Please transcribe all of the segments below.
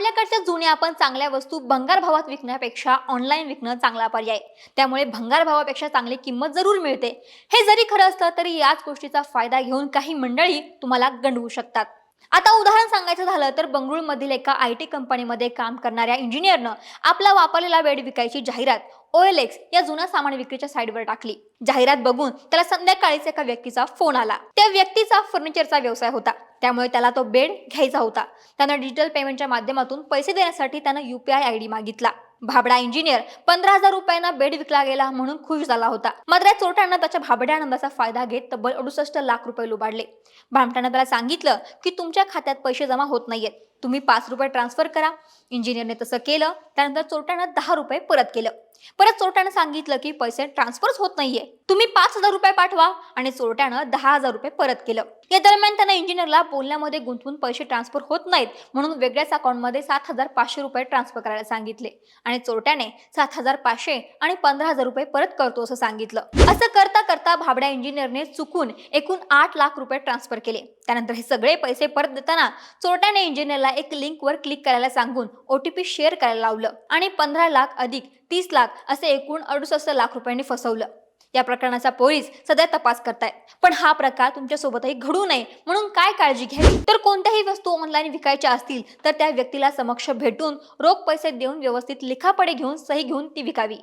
आपल्याकडच्या जुन्या आपण चांगल्या वस्तू भंगार भावात विकण्यापेक्षा ऑनलाईन विकणं चांगला पर्याय त्यामुळे भंगार भावापेक्षा चांगली किंमत जरूर मिळते. हे जरी खरं असलं तरी याच गोष्टीचा फायदा घेऊन काही मंडळी तुम्हाला गंडवू शकतात. आता उदाहरण सांगायचं झालं तर बंगळुरूमधील एका आय टी कंपनीमध्ये काम करणाऱ्या इंजिनियरनं आपला वापरलेला बेड विकायची जाहिरात ओएलएक्स या जुन्या सामान विक्रीच्या साईटवर टाकली. जाहिरात बघून त्याला संध्याकाळीच एका व्यक्तीचा फोन आला. त्या व्यक्तीचा फर्निचरचा व्यवसाय होता. त्यामुळे त्याला तो बेड घ्यायचा होता. त्यानं डिजिटल पेमेंटच्या माध्यमातून पैसे देण्यासाठी त्यानं युपीआय आय डी मागितला. भाबडा इंजिनियर पंधरा हजार रुपयांना बेड विकला गेला म्हणून खुश झाला होता. मात्र या त्याच्या भाबड्या आनंदाचा फायदा घेत तब्बल अडुसष्ट लाख रुपये लुबाडले. भामट्यानं त्याला सांगितलं की तुमच्या खात्यात पैसे जमा होत नाहीयेत. तुम्ही पाच रुपये ट्रान्सफर करा. इंजिनियरने तसं केलं. त्यानंतर चोरट्यानं दहा रुपये परत केलं. परत चोरट्यानं सांगितलं की पैसे ट्रान्सफरच होत नाहीये. तुम्ही पाच हजार रुपये पाठवा आणि चोरट्यानं दहा हजार रुपये परत केलं. या दरम्यान त्यांना इंजिनियरला बोलण्यामध्ये गुंतवून पैसे ट्रान्सफर होत नाहीत म्हणून वेगळ्याच अकाउंटमध्ये सात हजार पाचशे रुपये ट्रान्सफर करायला सांगितले. आणि चोरट्याने सात हजार पाचशे आणि पंधरा हजार रुपये परत करतो असं सांगितलं. असं करता करता भाबड्या इंजिनियरने चुकून एकूण आठ लाख रुपये ट्रान्सफर केले. त्यानंतर हे सगळे पैसे परत देताना चोरट्याने इंजिनियरला एक लिंकवर क्लिक करायला सांगून ओटीपी शेअर करायला लावलं आणि पंधरा लाख अधिक तीस लाख असे एकूण अडुसष्ट लाख रुपयांनी फसवलं. या प्रकरणाचा पोलीस सध्या तपास करतायत. पण हा प्रकार तुमच्यासोबतही घडू नये म्हणून काय काळजी घ्यावी? तर कोणत्याही वस्तू ऑनलाईन विकायच्या असतील तर त्या व्यक्तीला समक्ष भेटून रोख पैसे देऊन व्यवस्थित लिखापडे घेऊन सही घेऊन ती विकावी.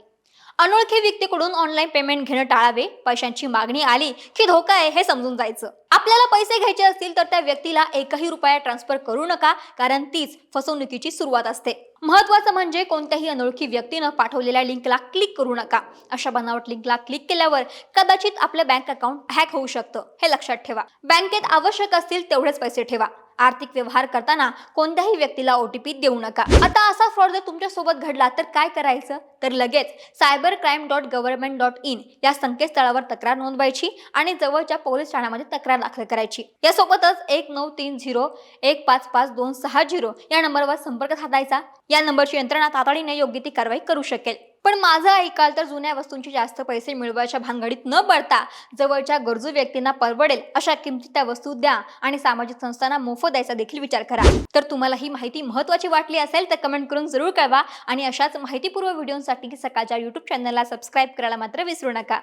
अनोळखी व्यक्तीकडून ऑनलाईन पेमेंट घेणं टाळावे पैशांची मागणी आली की धोका आहे हे समजून जायचं. आपल्याला पैसे घ्यायचे असतील तर त्या व्यक्तीला एकही रुपया ट्रान्सफर करू नका कारण तीच फसवणुकीची सुरुवात असते. महत्वाचं म्हणजे कोणत्याही अनोळखी व्यक्तीनं पाठवलेल्या लिंकला क्लिक करू नका. अशा बनावट लिंकला क्लिक केल्यावर कदाचित आपलं बँक अकाउंट हॅक होऊ शकतं. हे लक्षात ठेवा. बँकेत आवश्यक असतील तेवढेच पैसे ठेवा. आर्थिक व्यवहार करताना कोणत्याही व्यक्तीला ओटीपी देऊ नका. आता असा फ्रॉड जर तुमच्यासोबत घडला तर काय करायचं? तर लगेच cyber crime dot government dot in या संकेतस्थळावर तक्रार नोंदवायची आणि जवळच्या पोलीस ठाण्यामध्ये तक्रार दाखल करायची. यासोबतच एक नऊ तीन झिरो एक पाच पाच दोन सहा झिरो या नंबरवर संपर्क साधायचा. या नंबरची यंत्रणा तातडीने योग्य ती कारवाई करू शकेल. पण माझं ऐकाल तर जुन्या वस्तूंचे जास्त पैसे मिळवायच्या भानगडीत न पडता जवळच्या गरजू व्यक्तींना परवडेल अशा किमतीत त्या वस्तू द्या आणि सामाजिक संस्थांना मोफत द्यायचा देखील विचार करा. तर तुम्हाला ही माहिती महत्त्वाची वाटली असेल तर कमेंट करून जरूर कळवा आणि अशाच माहितीपूर्व व्हिडिओसाठी सकाळच्या युट्यूब चॅनलला सबस्क्राईब करायला मात्र विसरू नका.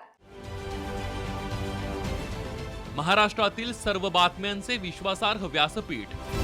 महाराष्ट्रातील सर्व बातम्यांचे विश्वासार्ह व्यासपीठ